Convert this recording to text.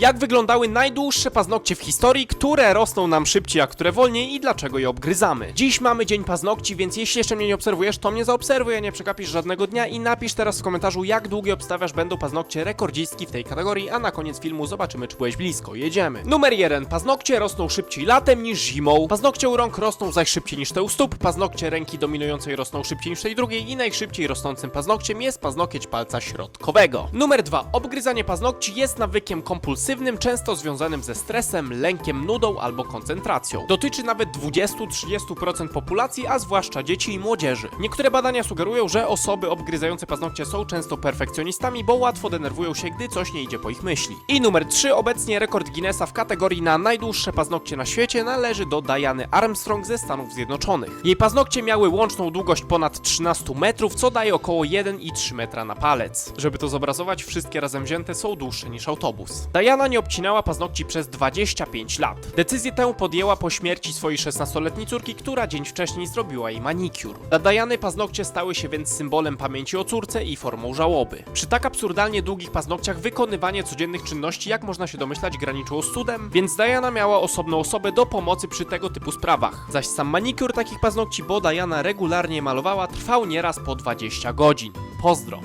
Jak wyglądały najdłuższe paznokcie w historii, które rosną nam szybciej, a które wolniej i dlaczego je obgryzamy. Dziś mamy dzień paznokci, więc jeśli jeszcze mnie nie obserwujesz, to mnie zaobserwuj, nie przegapisz żadnego dnia i napisz teraz w komentarzu, jak długie obstawiasz będą paznokcie rekordzistki w tej kategorii, a na koniec filmu zobaczymy, czy byłeś blisko. Jedziemy. Numer 1. Paznokcie rosną szybciej latem niż zimą. Paznokcie u rąk rosną zaś szybciej niż te u stóp. Paznokcie ręki dominującej rosną szybciej niż tej drugiej i najszybciej rosnącym paznokciem jest paznokieć palca środkowego. Numer 2. Obgryzanie paznokci jest nawykiem kompulsywnym, często związanym ze stresem, lękiem, nudą albo koncentracją. Dotyczy nawet 20-30% populacji, a zwłaszcza dzieci i młodzieży. Niektóre badania sugerują, że osoby obgryzające paznokcie są często perfekcjonistami, bo łatwo denerwują się, gdy coś nie idzie po ich myśli. I numer 3. Obecnie rekord Guinnessa w kategorii na najdłuższe paznokcie na świecie należy do Diany Armstrong ze Stanów Zjednoczonych. Jej paznokcie miały łączną długość ponad 13 metrów, co daje około 1,3 metra na palec. Żeby to zobrazować, wszystkie razem wzięte są dłuższe niż autobus. Diana nie obcinała paznokci przez 25 lat. Decyzję tę podjęła po śmierci swojej 16-letniej córki, która dzień wcześniej zrobiła jej manikur. Dla Diany paznokcie stały się więc symbolem pamięci o córce i formą żałoby. Przy tak absurdalnie długich paznokciach wykonywanie codziennych czynności, jak można się domyślać, graniczyło z cudem, więc Diana miała osobną osobę do pomocy przy tego typu sprawach. Zaś sam manikur takich paznokci, bo Diana regularnie malowała, trwał nieraz po 20 godzin. Pozdro.